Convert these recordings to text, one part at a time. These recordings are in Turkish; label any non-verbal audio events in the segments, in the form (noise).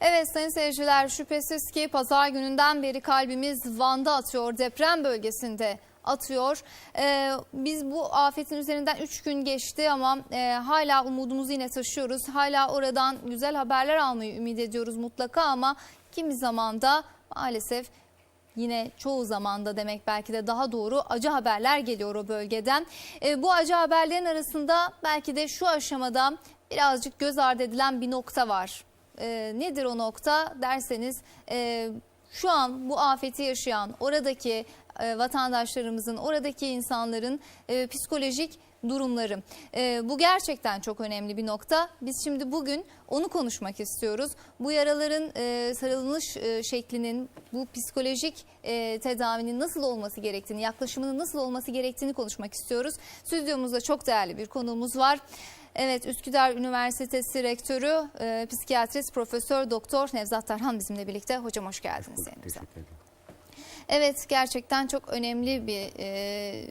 Evet sayın seyirciler şüphesiz ki pazar gününden beri kalbimiz Van'da atıyor deprem bölgesinde atıyor. Ee, biz bu afetin üzerinden 3 gün geçti ama e, hala umudumuzu yine taşıyoruz. Hala oradan güzel haberler almayı ümit ediyoruz mutlaka ama kimi zamanda maalesef yine çoğu zamanda demek belki de daha doğru acı haberler geliyor o bölgeden. E, bu acı haberlerin arasında belki de şu aşamada birazcık göz ardı edilen bir nokta var. E, nedir o nokta derseniz e, şu an bu afeti yaşayan oradaki e, vatandaşlarımızın, oradaki insanların e, psikolojik durumları. E, bu gerçekten çok önemli bir nokta. Biz şimdi bugün onu konuşmak istiyoruz. Bu yaraların e, sarılmış e, şeklinin, bu psikolojik e, tedavinin nasıl olması gerektiğini, yaklaşımının nasıl olması gerektiğini konuşmak istiyoruz. Stüdyomuzda çok değerli bir konuğumuz var. Evet, Üsküdar Üniversitesi Rektörü, e, psikiyatrist Profesör Doktor Nevzat Tarhan bizimle birlikte. Hocam hoş geldiniz. Teşekkür ederim. Evet gerçekten çok önemli bir e,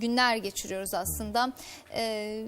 günler geçiriyoruz aslında. E,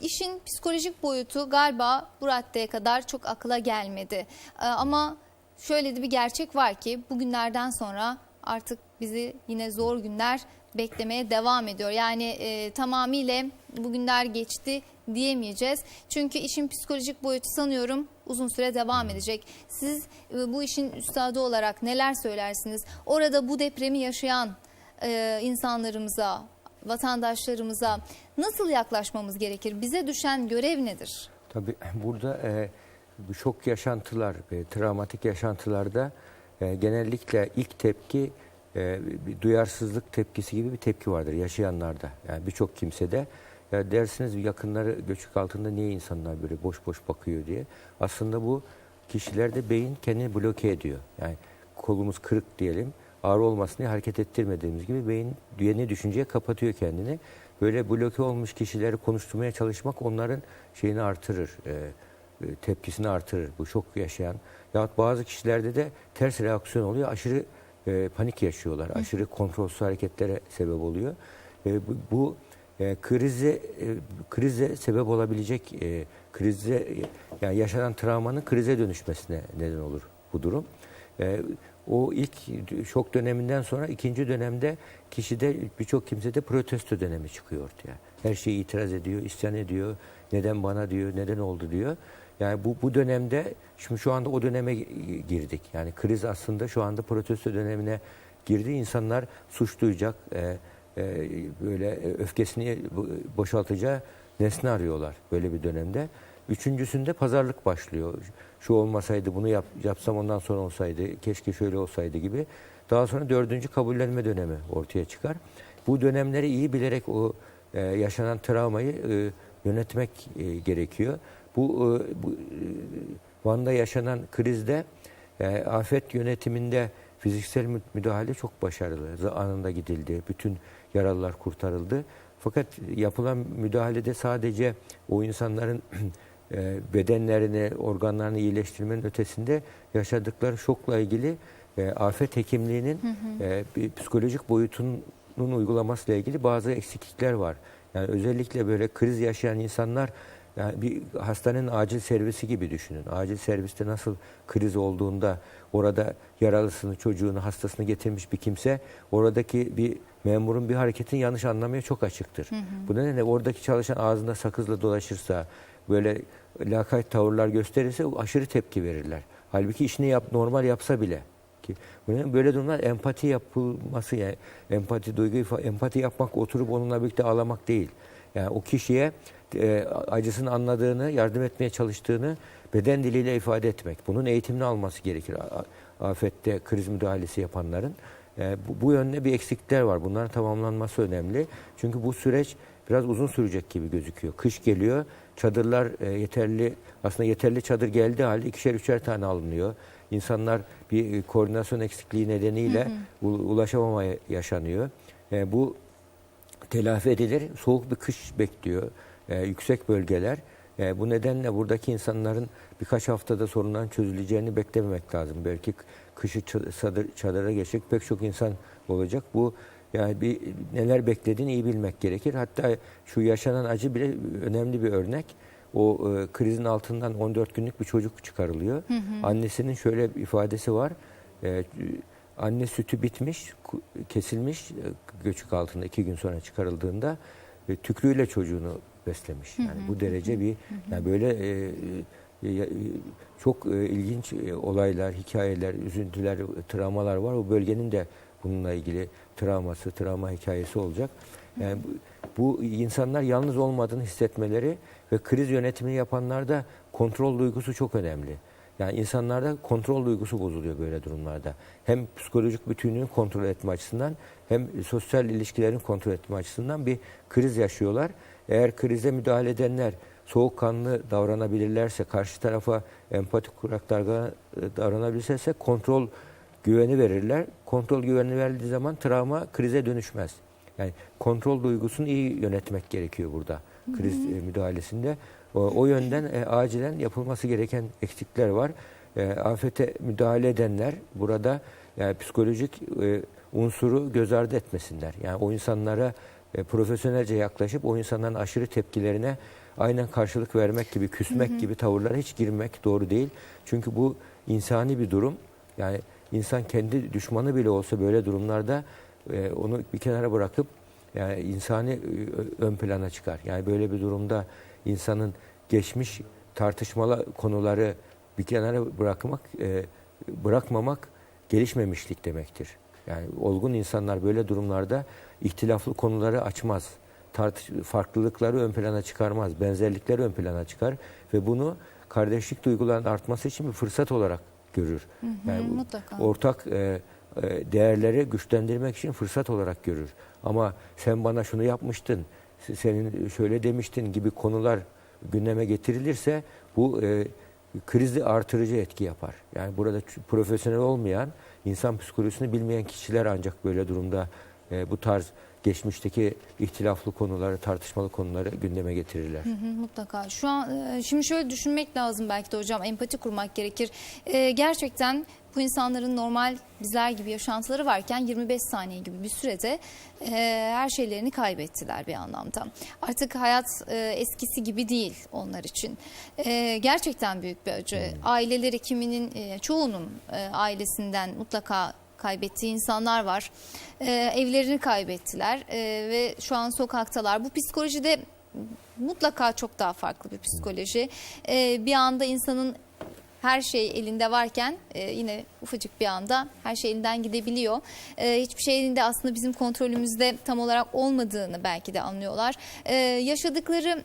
işin psikolojik boyutu galiba bu raddeye kadar çok akla gelmedi. E, ama şöyle de bir gerçek var ki bugünlerden sonra artık bizi yine zor günler beklemeye devam ediyor. Yani e, tamamıyla bugünler geçti diyemeyeceğiz. Çünkü işin psikolojik boyutu sanıyorum uzun süre devam edecek. Siz e, bu işin üstadı olarak neler söylersiniz? Orada bu depremi yaşayan e, insanlarımıza, vatandaşlarımıza nasıl yaklaşmamız gerekir? Bize düşen görev nedir? Tabii (laughs) burada e, bu şok yaşantılar, e, travmatik yaşantılarda genellikle ilk tepki e, bir duyarsızlık tepkisi gibi bir tepki vardır yaşayanlarda. Yani birçok kimsede ya dersiniz yakınları göçük altında niye insanlar böyle boş boş bakıyor diye. Aslında bu kişilerde beyin kendini bloke ediyor. Yani kolumuz kırık diyelim ağrı olmasın diye hareket ettirmediğimiz gibi beyin yeni düşünceye kapatıyor kendini. Böyle bloke olmuş kişileri konuşturmaya çalışmak onların şeyini artırır, e, e, tepkisini artırır. Bu şok yaşayan yahut bazı kişilerde de ters reaksiyon oluyor. Aşırı e, panik yaşıyorlar. Aşırı kontrolsüz hareketlere sebep oluyor. E, bu, bu e, krize e, krize sebep olabilecek e, krize yani yaşanan travmanın krize dönüşmesine neden olur bu durum. E, o ilk şok döneminden sonra ikinci dönemde kişide birçok kimsede protesto dönemi çıkıyor ortaya. Her şeyi itiraz ediyor, isyan ediyor. Neden bana diyor, neden oldu diyor. Yani bu bu dönemde şimdi şu anda o döneme girdik. Yani kriz aslında şu anda protesto dönemine girdi. İnsanlar suç duyacak, e, e, böyle öfkesini boşaltacağı nesne arıyorlar böyle bir dönemde. Üçüncüsünde pazarlık başlıyor. Şu olmasaydı bunu yap, yapsam ondan sonra olsaydı, keşke şöyle olsaydı gibi. Daha sonra dördüncü kabullenme dönemi ortaya çıkar. Bu dönemleri iyi bilerek o e, yaşanan travmayı e, yönetmek e, gerekiyor. Bu, e, bu e, Van'da yaşanan krizde e, afet yönetiminde fiziksel mü- müdahale çok başarılı. Anında gidildi. Bütün yaralılar kurtarıldı. Fakat yapılan müdahalede sadece o insanların (clears throat) e, bedenlerini, organlarını iyileştirmenin ötesinde yaşadıkları şokla ilgili e, afet hekimliğinin e, bir psikolojik boyutunun uygulamasıyla ilgili bazı eksiklikler var. Yani özellikle böyle kriz yaşayan insanlar yani bir hastanenin acil servisi gibi düşünün. Acil serviste nasıl kriz olduğunda orada yaralısını, çocuğunu, hastasını getirmiş bir kimse oradaki bir memurun bir hareketin yanlış anlamaya çok açıktır. Bu nedenle oradaki çalışan ağzında sakızla dolaşırsa, böyle lakayt tavırlar gösterirse aşırı tepki verirler. Halbuki işini yap, normal yapsa bile. Ki böyle- durumlar empati yapılması yani empati duygu empati yapmak oturup onunla birlikte ağlamak değil. Yani o kişiye e, acısını anladığını, yardım etmeye çalıştığını beden diliyle ifade etmek. Bunun eğitimini alması gerekir. Afette kriz müdahalesi yapanların. E, bu, bu yönde bir eksiklikler var. Bunların tamamlanması önemli. Çünkü bu süreç biraz uzun sürecek gibi gözüküyor. Kış geliyor, çadırlar e, yeterli, aslında yeterli çadır geldiği halde ikişer üçer tane alınıyor. İnsanlar bir e, koordinasyon eksikliği nedeniyle u- ulaşamamaya yaşanıyor. E, bu telafi edilir. Soğuk bir kış bekliyor. E, yüksek bölgeler. E, bu nedenle buradaki insanların birkaç haftada sorunların çözüleceğini beklememek lazım. Belki kışı çadır, çadıra geçecek pek çok insan olacak. Bu yani bir neler beklediğini iyi bilmek gerekir. Hatta şu yaşanan acı bile önemli bir örnek. o e, krizin altından 14 günlük bir çocuk çıkarılıyor. Annesinin şöyle bir ifadesi var. E, anne sütü bitmiş, kesilmiş e, göçük altında iki gün sonra çıkarıldığında e, tükrüğüyle çocuğunu beslemiş. Yani bu derece bir yani böyle e, e, e, çok e, ilginç e, olaylar, hikayeler, üzüntüler, travmalar var. O bölgenin de bununla ilgili travması, travma hikayesi olacak. Yani bu, bu insanlar yalnız olmadığını hissetmeleri ve kriz yönetimini yapanlarda kontrol duygusu çok önemli. Yani insanlarda kontrol duygusu bozuluyor böyle durumlarda. Hem psikolojik bütünlüğünü kontrol etme açısından hem sosyal ilişkilerin kontrol etme açısından bir kriz yaşıyorlar. Eğer krize müdahale edenler soğukkanlı davranabilirlerse, karşı tarafa empati kurarak davran- davranabilirlerse kontrol güveni verirler. Kontrol güveni verildiği zaman travma krize dönüşmez. Yani kontrol duygusunu iyi yönetmek gerekiyor burada kriz e, müdahalesinde. O, yönden e, acilen yapılması gereken eksikler var. E, afete müdahale edenler burada yani psikolojik e, unsuru göz ardı etmesinler. Yani o insanlara e, profesyonelce yaklaşıp o insanların aşırı tepkilerine aynen karşılık vermek gibi, küsmek gibi tavırlara hiç girmek doğru değil. Çünkü bu insani bir durum. Yani insan kendi düşmanı bile olsa böyle durumlarda e, onu bir kenara bırakıp yani insani e, ön plana çıkar. Yani böyle bir durumda insanın geçmiş tartışmalı konuları bir kenara bırakmak, e, bırakmamak gelişmemişlik demektir. Yani olgun insanlar böyle durumlarda ihtilaflı konuları açmaz. Tartış farklılıkları ön plana çıkarmaz. Benzerlikleri ön plana çıkar ve bunu kardeşlik duygularının artması için bir fırsat olarak görür. Yani bu mutlaka. ortak e, e, değerleri güçlendirmek için fırsat olarak görür. Ama sen bana şunu yapmıştın, senin şöyle demiştin gibi konular gündeme getirilirse bu e, krizi artırıcı etki yapar. Yani burada profesyonel olmayan, insan psikolojisini bilmeyen kişiler ancak böyle durumda e, bu tarz geçmişteki ihtilaflı konuları, tartışmalı konuları gündeme getirirler. Hı hı, Mutlaka. Şu an e, şimdi şöyle düşünmek lazım belki de hocam empati kurmak gerekir. E, gerçekten bu insanların normal bizler gibi yaşantıları varken 25 saniye gibi bir sürede e, her şeylerini kaybettiler bir anlamda. Artık hayat e, eskisi gibi değil onlar için. E, gerçekten büyük bir acı. Aileleri kiminin e, çoğunun e, ailesinden mutlaka kaybettiği insanlar var. E, evlerini kaybettiler e, ve şu an sokaktalar. Bu psikolojide mutlaka çok daha farklı bir psikoloji. E, bir anda insanın her şey elinde varken e, yine ufacık bir anda her şey elinden gidebiliyor. E, hiçbir şeyin de aslında bizim kontrolümüzde tam olarak olmadığını belki de anlıyorlar. E, yaşadıkları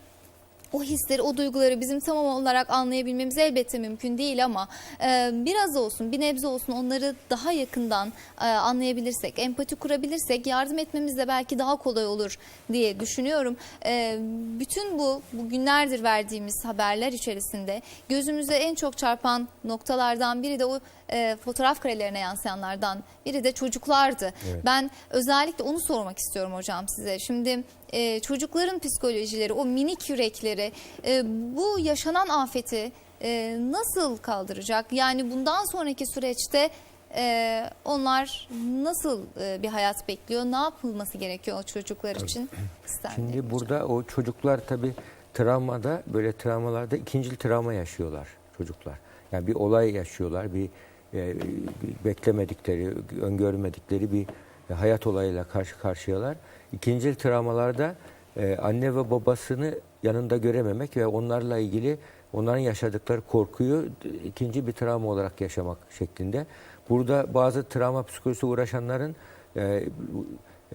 o hisleri, o duyguları bizim tam olarak anlayabilmemiz elbette mümkün değil ama e, biraz olsun, bir nebze olsun onları daha yakından e, anlayabilirsek, empati kurabilirsek yardım etmemiz de belki daha kolay olur diye düşünüyorum. E, bütün bu bugünlerdir verdiğimiz haberler içerisinde gözümüze en çok çarpan noktalardan biri de o e, fotoğraf karelerine yansıyanlardan biri de çocuklardı. Evet. Ben özellikle onu sormak istiyorum hocam size. Şimdi e, çocukların psikolojileri, o minik yürekleri e, bu yaşanan afeti e, nasıl kaldıracak? Yani bundan sonraki süreçte e, onlar nasıl e, bir hayat bekliyor? Ne yapılması gerekiyor o çocuklar için? (clears throat) İster Şimdi hocam? burada o çocuklar tabii travmada böyle travmalarda ikincil travma yaşıyorlar çocuklar. Yani bir olay yaşıyorlar, bir beklemedikleri, öngörmedikleri bir hayat olayıyla karşı karşıyalar. İkincil travmalarda e, anne ve babasını yanında görememek ve onlarla ilgili onların yaşadıkları korkuyu ikinci bir travma olarak yaşamak şeklinde. Burada bazı travma psikolojisi uğraşanların e,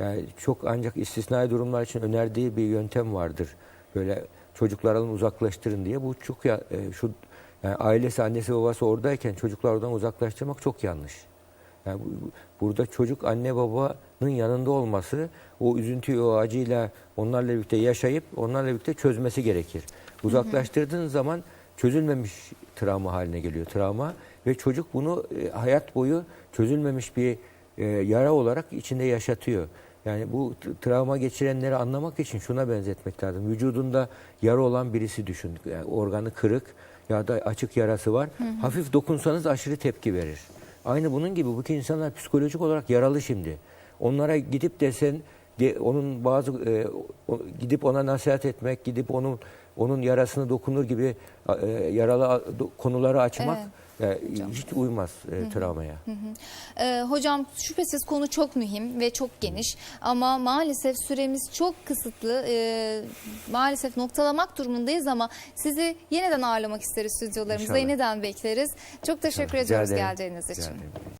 yani çok ancak istisnai durumlar için önerdiği bir yöntem vardır. Böyle çocukları alın uzaklaştırın diye. Bu çok ya, e, şu yani ailesi, annesi, babası oradayken çocuklar oradan uzaklaştırmak çok yanlış. Yani bu- bu- burada çocuk anne babanın yanında olması, o üzüntüyü, o acıyla onlarla birlikte yaşayıp onlarla birlikte çözmesi gerekir. Uzaklaştırdığın zaman çözülmemiş travma haline geliyor travma ve çocuk bunu e, hayat boyu çözülmemiş bir e, yara olarak içinde yaşatıyor. Yani bu travma geçirenleri anlamak için şuna benzetmek lazım. Vücudunda yara olan birisi düşün. Yani organı kırık ya da açık yarası var. Hafif dokunsanız aşırı tepki verir. Aynı bunun gibi bu insanlar psikolojik olarak yaralı şimdi. Onlara gidip desen onun bazı e, gidip ona nasihat etmek, gidip onun onun yarasını dokunur gibi e, yaralı konuları açmak e, hiç uymaz e, travmaya. Ee, hocam şüphesiz konu çok mühim ve çok geniş ama maalesef süremiz çok kısıtlı. Ee, maalesef noktalamak durumundayız ama sizi yeniden ağırlamak isteriz stüdyolarımızda. İnşallah. Yeniden bekleriz. Çok teşekkür Rica ediyoruz geldiğiniz Rica için. ederim.